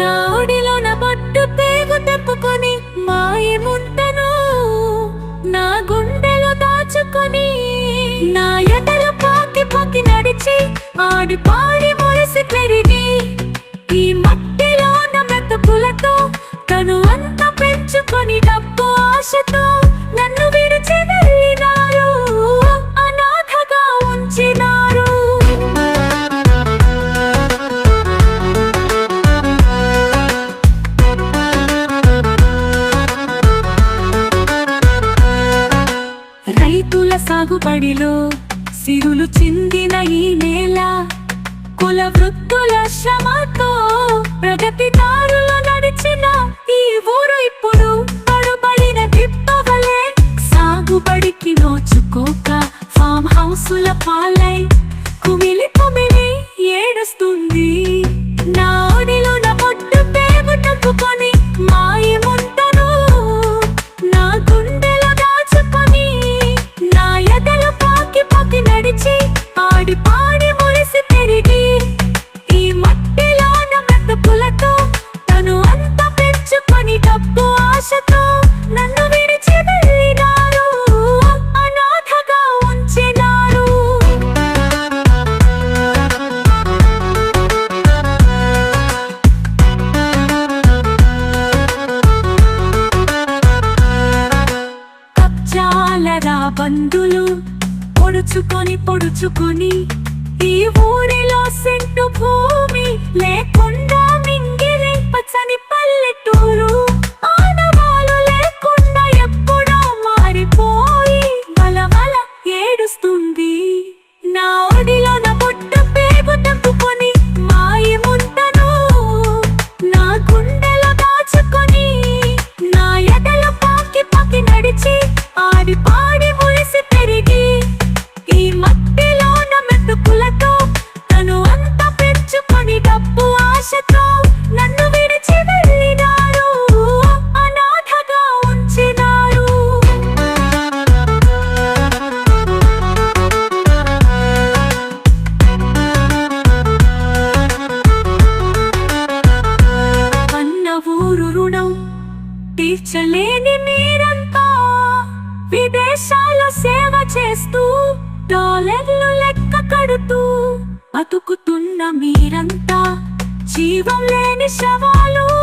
నాడిలోన ఒడిలో నా పట్టు పేగు తప్పుకొని మాయముంటను నా గుండెలో దాచుకొని నా ఎదర పాకి పాకి నడిచి ఆడి పాడి మొరసి పెరిగి ఈ మట్టిలో నా మెతుకులతో తను అంత పెంచుకొని డబ్బు ఆశతో సాగుబడిలో సిరులు చిందిన ఈ నేల కుల వృత్తుల శ్రమతో ప్రగతిదారులు నడిచిన ఈ ఊరు ఇప్పుడు పడుబడిన తిప్పవలే సాగుబడికి నోచుకోక ఫామ్ హౌసుల పాలై కుమిలి కుమిలి ఏడుస్తుంది. కబ్జాలరా బంధులు. పొడుచుకొని పొడుచుకొని ఈ ఊరిలో సెంటు భూమి లేకుండా మింగిరి పచ్చని పల్లెటూరు. ఆనవాలు లేకుండా ఎప్పుడో మారిపోయి బలబల ఏడుస్తుంది. నా ఒడిలో నా పొట్ట పేగు తప్పుకొని మాయముంటను నా గుండెలో దాచుకొని నా ఎదల పాకి పాకి నడిచి ఆడి చేస్తూ డాలర్లు లెక్క కడుతూ బతుకుతున్న మీరంతా జీవం లేని శవాలు.